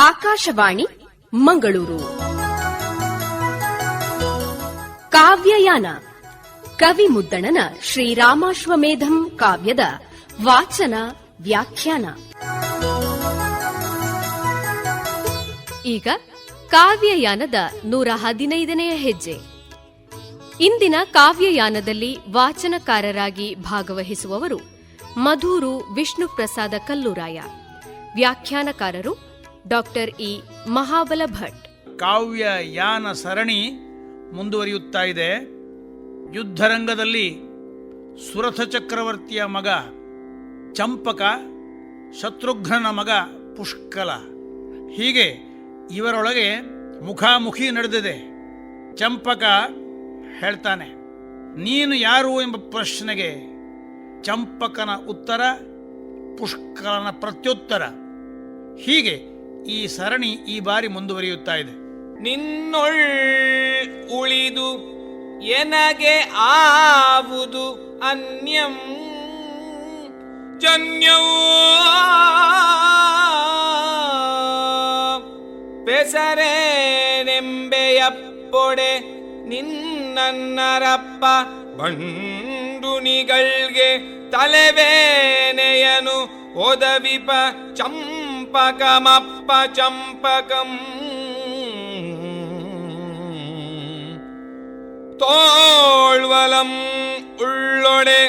ಆಕಾಶವಾಣಿ, ಮಂಗಳೂರು. ಕಾವ್ಯಯಾನ ಕವಿ ಮುದ್ದಣನ ಶ್ರೀರಾಮಾಶ್ವಮೇಧಂ ಕಾವ್ಯದ ವಾಚನ ವ್ಯಾಖ್ಯಾನ. ಈಗ ಕಾವ್ಯಯಾನದ ನೂರ ಹದಿನೈದನೆಯ ಹೆಜ್ಜೆ. ಇಂದಿನ ಕಾವ್ಯಯಾನದಲ್ಲಿ ವಾಚನಕಾರರಾಗಿ ಭಾಗವಹಿಸುವವರು ಮಧೂರು ವಿಷ್ಣು ಪ್ರಸಾದ ಕಲ್ಲೂರಾಯ. ವ್ಯಾಖ್ಯಾನಕಾರರು ಡಾಕ್ಟರ್ ಇ ಮಹಾಬಲ ಭಟ್ ಕಾವ್ಯ ಯಾನ ಸರಣಿ ಮುಂದುವರಿಯುತ್ತಾ ಇದೆ. ಯುದ್ಧರಂಗದಲ್ಲಿ ಸುರಥ ಚಕ್ರವರ್ತಿಯ ಮಗ ಚಂಪಕ, ಶತ್ರುಘ್ನನ ಮಗ ಪುಷ್ಕಲ. ಹೀಗೆ ಇವರೊಳಗೆ ಮುಖಾಮುಖಿ ನಡೆದಿದೆ. ಚಂಪಕ ಹೇಳ್ತಾನೆ, ನೀನು ಯಾರು ಎಂಬ ಪ್ರಶ್ನೆಗೆ ಚಂಪಕನ ಉತ್ತರ ಪುಷ್ಕಲನ ಪ್ರತ್ಯುತ್ತರ. ಹೀಗೆ ಈ ಸರಣಿ ಈ ಬಾರಿ ಮುಂದುವರಿಯುತ್ತಾ ಇದೆ. ನಿನ್ನೊಳ್ ಉಳಿದು ಎನಗೆ ಆವುದು ಅನ್ಯಂ ಜನ್ಯವೋ ಪೆಸರೇನೆಂಬೆಯಪ್ಪೊಡೆ ನಿನ್ನನ್ನರಪ್ಪ ಬಂಡುನಿಗಳ್ಗೆ ತಲೆವೇನೆಯನು ಒದವಿಪ ಚಂಪಕಮಪ್ಪ ಚಂಪಕಂ ತೋಳ್ವಲಂ ಉಳ್ಳೊಡೆ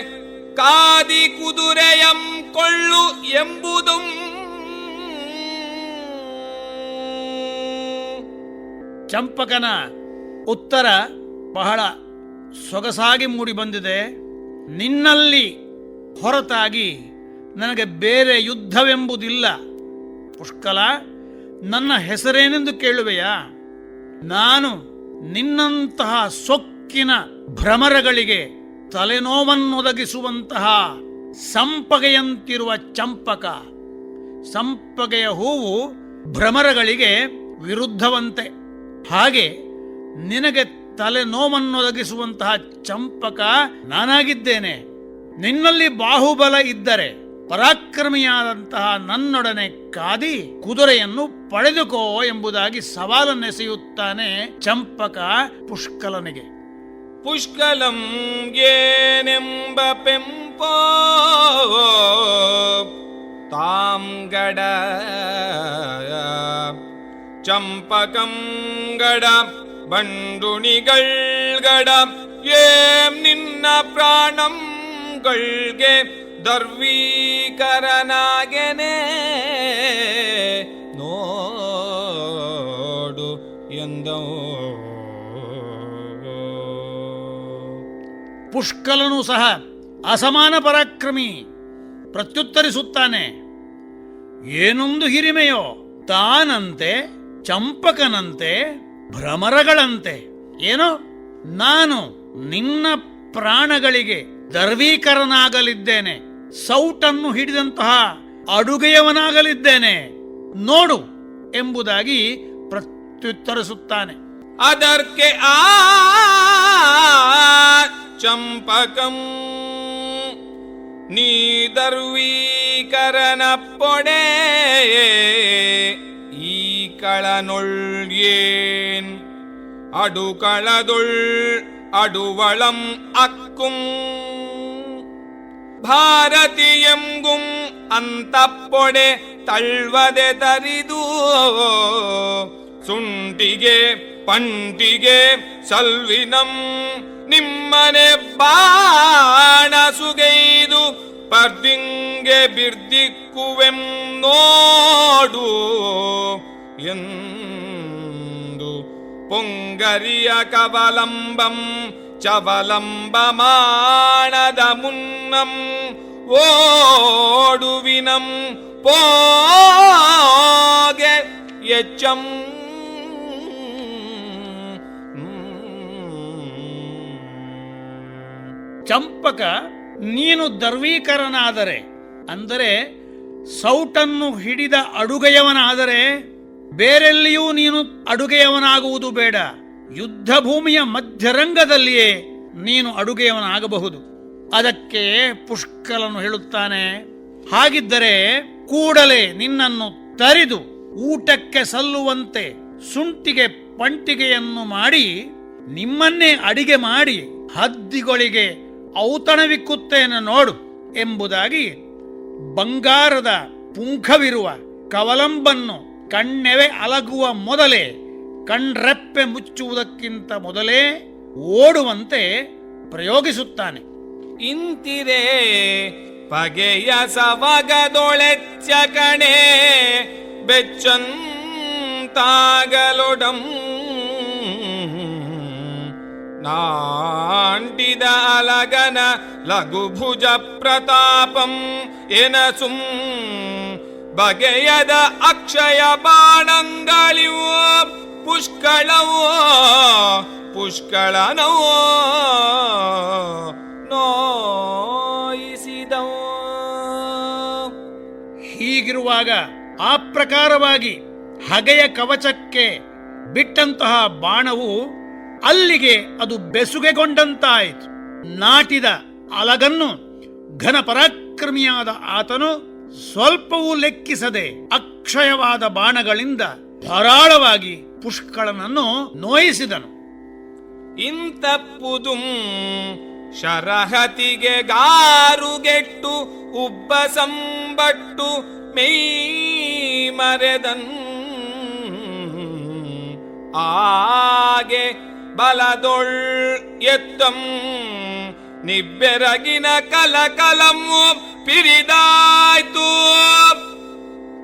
ಕಾದಿ ಕುದುರೆಯಂ ಕೊಳ್ಳು ಎಂಬುದುಂ ಚಂಪಕನ ಉತ್ತರ ಬಹಳ ಸೊಗಸಾಗಿ ಮೂಡಿ ಬಂದಿದೆ. ನಿನ್ನಲ್ಲಿ ಹೊರತಾಗಿ ನನಗೆ ಬೇರೆ ಯುದ್ಧವೆಂಬುದಿಲ್ಲ. ಪುಷ್ಕಲ, ನನ್ನ ಹೆಸರೇನೆಂದು ಕೇಳುವೆಯಾ? ನಾನು ನಿನ್ನಂತಹ ಸೊಕ್ಕಿನ ಭ್ರಮರಗಳಿಗೆ ತಲೆನೋವನ್ನೊದಗಿಸುವಂತಹ ಸಂಪಗೆಯಂತಿರುವ ಚಂಪಕ. ಸಂಪಗೆಯ ಹೂವು ಭ್ರಮರಗಳಿಗೆ ವಿರುದ್ಧವಂತೆ. ಹಾಗೆ ನಿನಗೆ ತಲೆನೋವನ್ನೊದಗಿಸುವಂತಹ ಚಂಪಕ ನಾನಾಗಿದ್ದೇನೆ. ನಿನ್ನಲ್ಲಿ ಬಾಹುಬಲ ಇದ್ದರೆ ಪರಾಕ್ರಮಿಯಾದಂತಹ ನನ್ನೊಡನೆ ಕಾದಿ ಕುದುರೆಯನ್ನು ಪಡೆದುಕೋ ಎಂಬುದಾಗಿ ಸವಾಲನ್ನೆಸೆಯುತ್ತಾನೆ ಚಂಪಕ ಪುಷ್ಕಲನಿಗೆ. ಪುಷ್ಕಲಂ ಏನೆಂಬ ಪೆಂಪೋ ತಾಂಗಡ ಚಂಪಕಂ ಗಡ, ಬಂಡುಣಿಗಳ್ಗಡ, ಏಂ ನಿನ್ನ ಪ್ರಾಣಂಗಳ್ಗೆ ದರ್ವೀಕರನಾಗೆನೆ ನೋಡು ಎಂದೋ ಪುಷ್ಕಲನು ಸಹ ಅಸಮಾನ ಪರಾಕ್ರಮಿ ಪ್ರತ್ಯುತ್ತರಿಸುತ್ತಾನೆ. ಏನೊಂದು ಹಿರಿಮೆಯೋ ತಾನಂತೆ, ಚಂಪಕನಂತೆ, ಭ್ರಮರಗಳಂತೆ. ಏನೋ? ನಾನು ನಿನ್ನ ಪ್ರಾಣಗಳಿಗೆ ದರ್ವೀಕರನಾಗಲಿದ್ದೇನೆ ಸೌಟನ್ನು ಹಿಡಿದಂತಹ ಅಡುಗೆಯವನಾಗಲಿದ್ದೇನೆ. ನೋಡು ಎಂಬುದಾಗಿ ಪ್ರತ್ಯುತ್ತರಿಸುತ್ತಾನೆ. ಅದರ್ಕೆ ಆ ಚಂಪಕಂ ನೀದರ್ವೀಕರನ ಪೊಡೆ ಈ ಕಳನೊಳ್ಯೇನ್ ಅಡುಗಳದೊಳ್ ಅಡುವಳಂ ಅಕ್ಕುಂ ഭാരതിയെങ്കും അന്തപ്പൊടെ ತಳ್ವದೆ തരിതൂ ಸುಂಟಿಗೆ ಪಂಟಿಗೆ ಸಲ್ವಿನಂ ನಿಮ್ಮನೆ ಬಾಣ ಸುಗೈದು ಪರ್ದಿಂಗೆ ಬಿರ್ದಿಕ್ಕುವೆಂ ನೋಡು ಎಂದು ಪೊಂಗರಿಯ ಕವಲಂಬಂ ಚವಲಂಬಮಾಣದ ಮುನ್ನಂ ಓಡುವಿನಂ ಪೋಗೆ ಎಚ್ಚಂ. ಚಂಪಕ, ನೀನು ದರ್ವೀಕರನಾದರೆ, ಅಂದರೆ ಸೌಟನ್ನು ಹಿಡಿದ ಅಡುಗೆಯವನಾದರೆ, ಬೇರೆಲ್ಲಿಯೂ ನೀನು ಅಡುಗೆಯವನಾಗುವುದು ಬೇಡ. ಯುದ್ಧ ಭೂಮಿಯ ಮಧ್ಯರಂಗದಲ್ಲಿಯೇ ನೀನು ಅಡುಗೆಯವನಾಗಬಹುದು. ಅದಕ್ಕೆ ಪುಷ್ಕಲನು ಹೇಳುತ್ತಾನೆ, ಹಾಗಿದ್ದರೆ ಕೂಡಲೇ ನಿನ್ನನ್ನು ತರಿದು ಊಟಕ್ಕೆ ಸಲ್ಲುವಂತೆ ಸುಂಟಿಗೆ ಪಂಟಿಗೆಯನ್ನು ಮಾಡಿ ನಿಮ್ಮನ್ನೇ ಅಡಿಗೆ ಮಾಡಿ ಹದ್ದಿಗಳಿಗೆ ಔತಣವಿಕ್ಕುತ್ತೇನೆ ನೋಡು ಎಂಬುದಾಗಿ ಬಂಗಾರದ ಪುಂಖವಿರುವ ಕವಲಂಬನ್ನು ಕಣ್ಣೆವೆ ಅಲಗುವ ಮೊದಲೇ ಕಣ್ರೆಪ್ಪೆ ಮುಚ್ಚುವುದಕ್ಕಿಂತ ಮೊದಲೇ ಓಡುವಂತೆ ಪ್ರಯೋಗಿಸುತ್ತಾನೆ. ಇಂತಿರೇ ಪಗೆಯ ಸವಗದೊಳೆಚ್ಚ ಕಣೆ, ಬೆಚ್ಚಂತಾಗಲೊಡಂ. ನಾಂಟಿದ ಅಲಗನ ಲಘುಭುಜ ಪ್ರತಾಪಂ ಎನಸುಂ. ಬಗೆಯದ ಅಕ್ಷಯ ಬಾಣಂಗಳಿವು ಪುಷ್ಕಳವೋ, ಪುಷ್ಕಳನವೋ, ನೋಯಿಸಿದವ. ಹೀಗಿರುವಾಗ ಆ ಪ್ರಕಾರವಾಗಿ ಹಗೆಯ ಕವಚಕ್ಕೆ ಬಿಟ್ಟಂತಹ ಬಾಣವು ಅಲ್ಲಿಗೆ ಅದು ಬೆಸುಗೆಗೊಂಡಂತಾಯಿತು. ನಾಟಿದ ಅಲಗನ್ನು ಘನ ಪರಾಕ್ರಮಿಯಾದ ಆತನು ಸ್ವಲ್ಪವೂ ಲೆಕ್ಕಿಸದೆ ಅಕ್ಷಯವಾದ ಬಾಣಗಳಿಂದ ಧಾರಾಳವಾಗಿ ಪುಷ್ಕಳನನ್ನು ನೋಯಿಸಿದನು. ಇಂತಪ್ಪುದು ಶರಹತಿಗೆ ಗಾರುಗೆಟ್ಟು ಉಬ್ಬ ಸಂಬಟ್ಟು ಮೈ ಮರೆದನ್ ಆಗೆ ಬಲದೊಳ್ ಎತ್ತಂ, ನಿಬ್ಬೆರಗಿನ ಕಲಕಲಂ ಪಿರಿದಾಯ್ತು.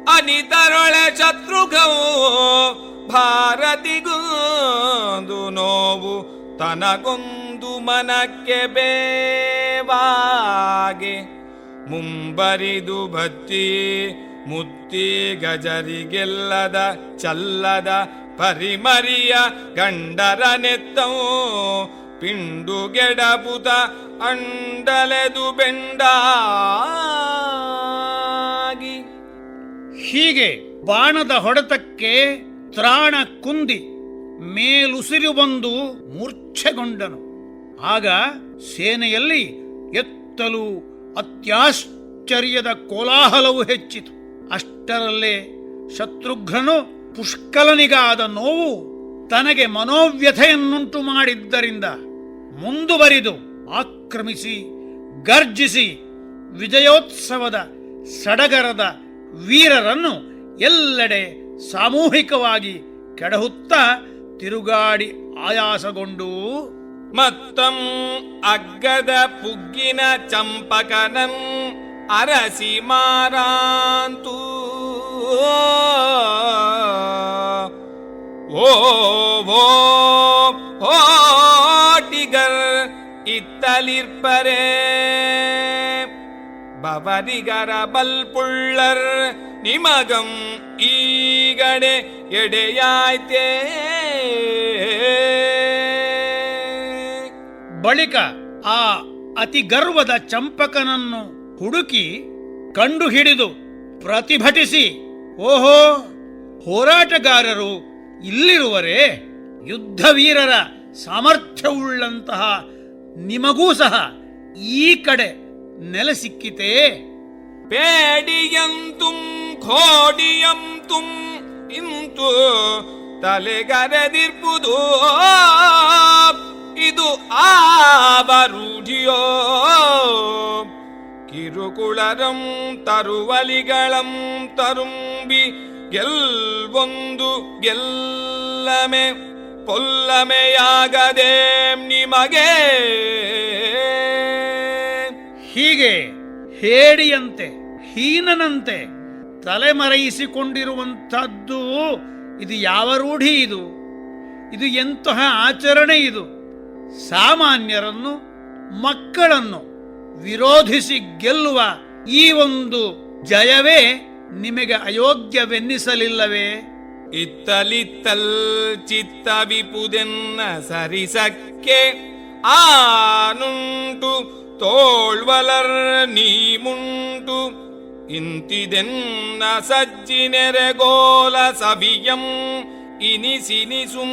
ಅನಿತರೊಳೆ ಶತ್ರುಘವು ಭಾರತಿಗೊಂದು ನೋವು, ತನಗೊಂದು ಮನಕ್ಕೆ ಬೇವಾಗೆ. ಮುಂಬರಿದು ಭತ್ತಿ, ಮುತ್ತಿ, ಗಜರಿಗೆಲ್ಲದ ಚಲ್ಲದ ಪರಿಮರಿಯ ಗಂಡರ ನೆತ್ತವು ಪಿಂಡುಗೆಡಬುತ ಅಂಡಲೆದು ಬೆಂಡಾಗಿ ಹೀಗೆ ಬಾಣದ ಹೊಡೆತಕ್ಕೆ ತ್ರಾಣ ಕುಂದಿ ಮೇಲುಸಿರು ಬಂದು ಮೂರ್ಛೆಗೊಂಡನು. ಆಗ ಸೇನೆಯಲ್ಲಿ ಎತ್ತಲು ಅತ್ಯಾಶ್ಚರ್ಯದ ಕೋಲಾಹಲವು ಹೆಚ್ಚಿತು. ಅಷ್ಟರಲ್ಲೇ ಶತ್ರುಘ್ನನು ಪುಷ್ಕಲನಿಗಾದ ನೋವು ತನಗೆ ಮನೋವ್ಯಥೆಯನ್ನುಂಟು ಮಾಡಿದ್ದರಿಂದ ಮುಂದುವರಿದು ಆಕ್ರಮಿಸಿ ಗರ್ಜಿಸಿ ವಿಜಯೋತ್ಸವದ ಸಡಗರದ ವೀರರನ್ನು ಎಲ್ಲೆಡೆ ಸಾಮೂಹಿಕವಾಗಿ ಕೆಡಹುತ್ತಾ ತಿರುಗಾಡಿ ಆಯಾಸಗೊಂಡು. ಮತ್ತಂ ಅಗ್ಗದ ಪುಗ್ಗಿನ ಚಂಪಕನಂ ಅರಸಿ ಮಾರಾಂತು. ಓ ಓ ಟಿಗರ್, ಇತ್ತಲಿರ್ಪರೇ. ಬವರಿಗರ ಬಲ್ಪುಳ್ಳರ್ ನಿಮಗಂ ಈಗಡೆ ಎಡೆಯಾಯ್ತೇ. ಬಳಿಕ ಆ ಅತಿ ಗರ್ವದ ಚಂಪಕನನ್ನು ಹುಡುಕಿ ಕಂಡು ಹಿಡಿದು ಪ್ರತಿಭಟಿಸಿ, ಓಹೋ, ಹೋರಾಟಗಾರರು ಇಲ್ಲಿರುವರೆ ಯುದ್ಧ ವೀರರ ಸಾಮರ್ಥ್ಯವುಳ್ಳಂತಹ ನಿಮಗೂ ಸಹ ಈ ಕಡೆ ನೆಲೆ ಸಿಕ್ಕಿತೇ പേടിയന്തും ഘോടിയന്തും ಇಂತು ತಲೆಗರೆದಿರ್ಪುದು ಇದು ಆವರೂಢಿಯೋ ಕಿರುಕುಳರಂ ತರುವಲಿಗಳಂ ತರುಂಬಿ ಗೆಲ್ವೊಂದು ಗೆಲ್ಲಮೆ ಪೊಲ್ಲಮೆಯಾಗದೆ ನಿಮಗೆ ಹೀಗೆ ಹೇಡಿಯಂತೆ, ಹೀನನಂತೆ ತಲೆಮರೆಯಿಸಿಕೊಂಡಿರುವಂಥದ್ದು ಇದು ಯಾವ ರೂಢಿ ಇದು? ಇದು ಎಂತಹ ಆಚರಣೆ ಇದು? ಸಾಮಾನ್ಯರನ್ನು, ಮಕ್ಕಳನ್ನು ವಿರೋಧಿಸಿ ಗೆಲ್ಲುವ ಈ ಒಂದು ಜಯವೇ ನಿಮಗೆ ಅಯೋಗ್ಯವೆನ್ನಿಸಲಿಲ್ಲವೇ? ಇತ್ತಲಿತ್ತಲ್ ಚಿತ್ತ ವಿಪುದೆನ್ನ ಸರಿಸಕ್ಕೆ ಆನುಂಟು ತೋಳ್ವಲರ್ ನೀಮುಂಟು, ಇಂತಿದೆನ್ನ ಸಜ್ಜಿನೆರೆಗೋಲ ಸವಿಯಂ, ಇನಿಸಿನಿಸುಂ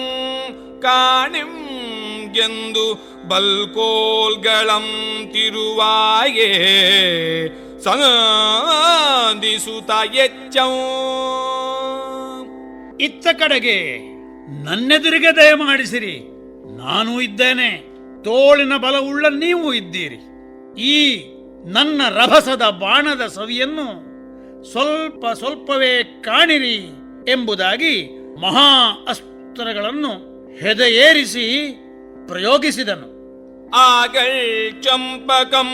ಕಾಣಿಂ ಎಂದು ಬಲ್ಕೋಲ್ಗಳಂ ತಿರುವಾಯೇ ಸಂದಿಸುತ್ತ ಎಚ್ಚಂ. ಇತ್ತ ಕಡೆಗೆ ನನ್ನೆದುರಿಗೆ ದಯಮಾಡಿಸಿರಿ. ನಾನು ಇದ್ದೇನೆ. ತೋಳಿನ ಬಲವುಳ್ಳ ನೀವು ಇದ್ದೀರಿ. ಈ ನನ್ನ ರಭಸದ ಬಾಣದ ಸವಿಯನ್ನು ಸ್ವಲ್ಪ ಸ್ವಲ್ಪವೇ ಕಾಣಿರಿ ಎಂಬುದಾಗಿ ಮಹಾ ಅಸ್ತ್ರಗಳನ್ನು ಹೆದೆಯೇರಿಸಿ ಪ್ರಯೋಗಿಸಿದನು. ಆಗಲ್ ಚಂಪಕಂ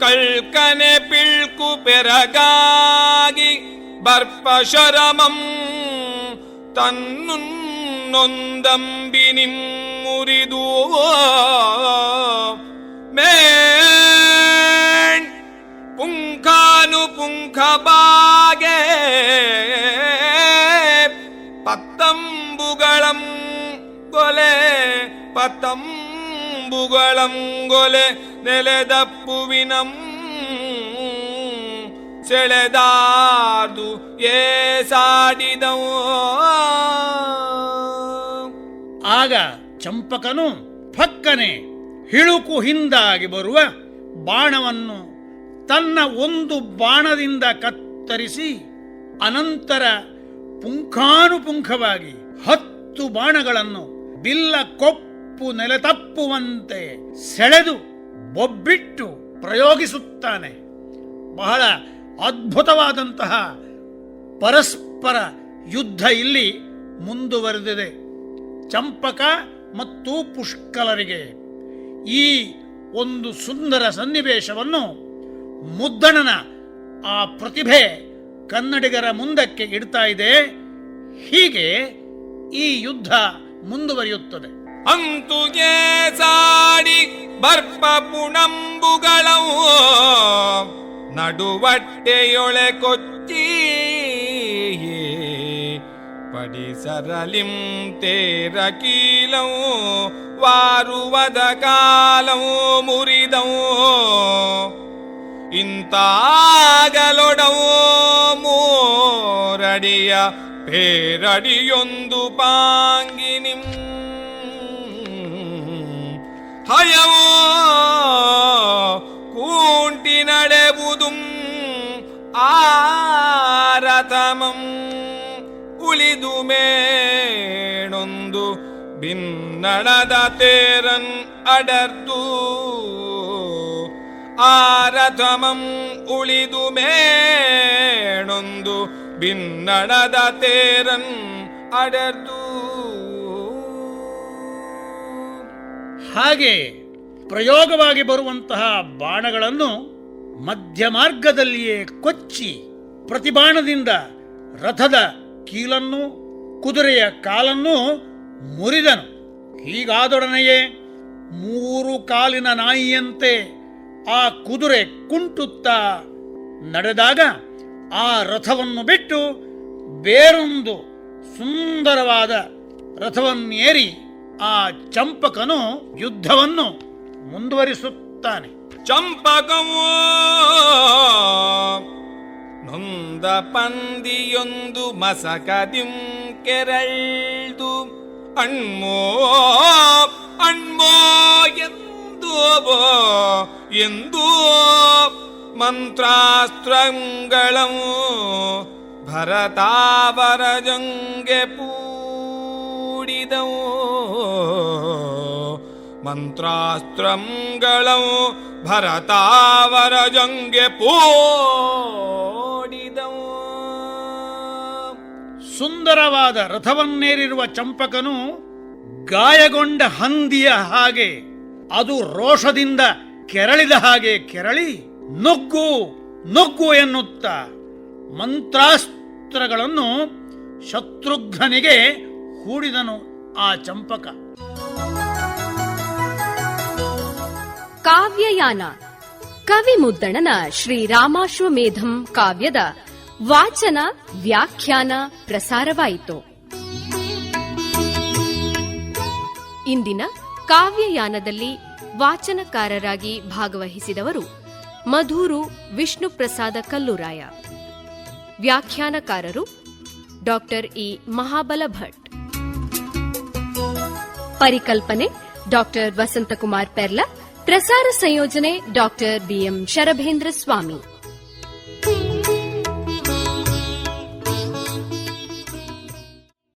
ಕಳ್ಕನೆ ಪಿಳ್ಕು ಪೆರಗಾಗಿ ಬರ್ಪಶರಮಂ ತನ್ನೊಂದಂಬಿನಿಂ ಮುರಿದು ಮೇ പുങ്കാനു പുങ്കബാഗേ പത്തമ്പുകളം കൊലെ പത്തമ്പുകളം കൊലെ ನೆಲೆದಪ್ಪುವಿನಂ ಸೆಳೆದಾರ್ದು ಏ ಸಾಡಿದವು ಆಗ ಚಂಪಕನು ಫಕ್ಕನೆ ಹಿಳುಕು ಹಿಂದಾಗಿ ಬರುವ ಬಾಣವನ್ನು ತನ್ನ ಒಂದು ಬಾಣದಿಂದ ಕತ್ತರಿಸಿ ಅನಂತರ ಪುಂಖಾನುಪುಂಖವಾಗಿ ಹತ್ತು ಬಾಣಗಳನ್ನು ಬಿಲ್ಲ ಕೊಪ್ಪು ನೆಲೆತಪ್ಪುವಂತೆ ಸೆಳೆದು ಬೊಬ್ಬಿಟ್ಟು ಪ್ರಯೋಗಿಸುತ್ತಾನೆ. ಬಹಳ ಅದ್ಭುತವಾದಂತಹ ಪರಸ್ಪರ ಯುದ್ಧ ಇಲ್ಲಿ ಮುಂದುವರೆದಿದೆ. ಚಂಪಕ ಮತ್ತು ಪುಷ್ಕಲರಿಗೆ ಈ ಒಂದು ಸುಂದರ ಸನ್ನಿವೇಶವನ್ನು ಮುದ್ದಣನ ಆ ಪ್ರತಿಭೆ ಕನ್ನಡಿಗರ ಮುಂದಕ್ಕೆ ಇಡ್ತಾ ಇದೆ. ಹೀಗೆ ಈ ಯುದ್ಧ ಮುಂದುವರಿಯುತ್ತದೆ. ಅಂತುಗೆ ಸಾಡಿ ಬರ್ಪ ಪುಣಂಬುಗಳವು ನಡುವಟ್ಟೆಯೊಳೆ ಕೊಚ್ಚಿ ಪಡಿಸರಲಿಂ ತೇರ ಕೀಲವು ವಾರುವದ ಕಾಲವು ಮುರಿದವು ಇಂತಾಗಲೊಡವು ಮೋರಡಿಯ ಪೇರಡಿಯೊಂದು ಪಾಂಗಿನಿಂ ಹಯವೋ ಕೂಂಟಿ ನಡೆವುದು ಆರತಮಂ ಉಳಿದು ಮೇಣೊಂದು ಭಿನ್ನಣದ ತೇರನ್ ಅಡರ್ದು ಆರಥಮಂ ಉಳಿದು ಮೇಣೊಂದು ಭಿನ್ನಣದ ತೇರನ್ ಅಡದು ಹಾಗೆ ಪ್ರಯೋಗವಾಗಿ ಬರುವಂತಹ ಬಾಣಗಳನ್ನು ಮಧ್ಯ ಮಾರ್ಗದಲ್ಲಿಯೇ ಕೊಚ್ಚಿ ಪ್ರತಿಬಾಣದಿಂದ ರಥದ ಕೀಲನ್ನು ಕುದುರೆಯ ಕಾಲನ್ನು ಮುರಿದನು. ಹೀಗಾದೊಡನೆಯೇ ಮೂರು ಕಾಲಿನ ನಾಯಿಯಂತೆ ಆ ಕುದುರೆ ಕುಂಟುತ್ತಾ ನಡೆದಾಗ ಆ ರಥವನ್ನು ಬಿಟ್ಟು ಬೇರೊಂದು ಸುಂದರವಾದ ರಥವನ್ನೇರಿ ಆ ಚಂಪಕನು ಯುದ್ಧವನ್ನು ಮುಂದುವರಿಸುತ್ತಾನೆ. ಚಂಪಕವು ನೊಂದ ಪಂದಿಯೊಂದು ಮಸಕದಿಂ ಕೆರಳ್ದು, ಅಣ್ಮೋ ಅಣ್ಮೋ ಎಂದು ಎಂದು ಮಂತ್ರಾಸ್ತ್ರಗಳವು ಭರತಾವರ ಜಂಗೆ ಪೂಡಿದವು. ಮಂತ್ರಾಸ್ತ್ರಗಳವು ಭರತಾವರ ಜಂಗೆ ಪೋಡಿದವು. ಸುಂದರವಾದ ರಥವನ್ನೇರಿರುವ ಚಂಪಕನು ಗಾಯಗೊಂಡ ಹಂದಿಯ ಹಾಗೆ ಅದು ರೋಷದಿಂದ ಕೆರಳಿದ ಹಾಗೆ ಕೆರಳಿ ನುಗ್ಗು ನುಗ್ಗು ಎನ್ನುತ್ತ ಮಂತ್ರಾಸ್ತ್ರಗಳನ್ನು ಶತ್ರುಘ್ನಿಗೆ ಹೂಡಿದನು ಆ ಚಂಪಕ. ಕಾವ್ಯಯಾನ. ಕವಿ ಮುದ್ದಣನ ಶ್ರೀರಾಮಾಶ್ವಮೇಧಂ ಕಾವ್ಯದ ವಾಚನ ವ್ಯಾಖ್ಯಾನ ಪ್ರಸಾರವಾಯಿತು. ಇಂದಿನ ಕಾವ್ಯಯಾನದಲ್ಲಿ ವಾಚನಕಾರರಾಗಿ ಭಾಗವಹಿಸಿದವರು ಮಧೂರು ವಿಷ್ಣು ಪ್ರಸಾದ ಕಲ್ಲುರಾಯ. ವ್ಯಾಖ್ಯಾನಕಾರರು ಡಾಕ್ಟರ್ ಇ ಮಹಾಬಲ ಭಟ್ ಪರಿಕಲ್ಪನೆ ಡಾಕ್ಟರ್ ವಸಂತಕುಮಾರ್ ಪೆರ್ಲ. ಪ್ರಸಾರ ಸಂಯೋಜನೆ ಡಾಕ್ಟರ್ ಬಿಎಂ ಶರಭೇಂದ್ರ ಸ್ವಾಮಿ.